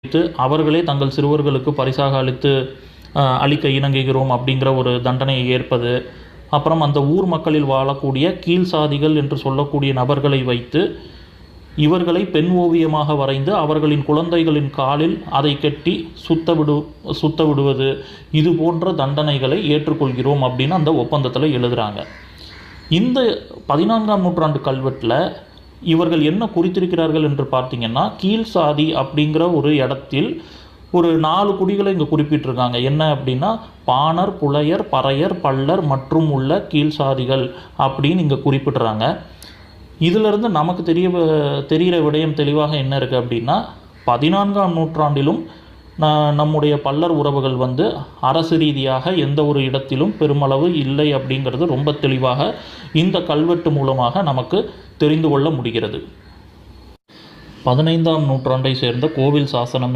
வைத்து அவர்களே தங்கள் சிறுவர்களுக்கு பரிசாக அளித்து அளிக்க இணங்குகிறோம் அப்படிங்கிற ஒரு தண்டனையை ஏற்பது அப்புறம் அந்த ஊர் மக்களில் வாழக்கூடிய கீழ் சாதிகள் என்று சொல்லக்கூடிய நபர்களை வைத்து இவர்களை பெண் ஓவியமாக வரைந்து அவர்களின் குழந்தைகளின் காலில் அதை கட்டி சுத்த விடு சுத்த விடுவது இது போன்ற தண்டனைகளை ஏற்றுக்கொள்கிறோம் அப்படின்னு அந்த ஒப்பந்தத்தில் எழுதுகிறாங்க இந்த பதினான்காம் நூற்றாண்டு கல்வெட்டில் இவர்கள் என்ன குறித்திருக்கிறார்கள் என்று பார்த்தீங்கன்னா கீழ் சாதி அப்படிங்கிற ஒரு இடத்தில் ஒரு நாலு குடிகளை இங்கே குறிப்பிட்டிருக்காங்க. என்ன அப்படின்னா பாணர் புலையர் பறையர் பல்லர் மற்றும் உள்ள கீழ் சாதிகள் அப்படின்னு இங்கே குறிப்பிடுறாங்க இதிலிருந்து நமக்கு தெரிய தெரிகிற விடயம் தெளிவாக என்ன இருக்குது அப்படின்னா பதினான்காம் நூற்றாண்டிலும் நம்முடைய பல்லர் உறவுகள் வந்து அரசு ரீதியாக எந்த ஒரு இடத்திலும் பெருமளவு இல்லை அப்படிங்கிறது ரொம்ப தெளிவாக இந்த கல்வெட்டு மூலமாக நமக்கு தெரிந்து கொள்ள முடிகிறது. பதினைந்தாம் நூற்றாண்டை சேர்ந்த கோவில் சாசனம்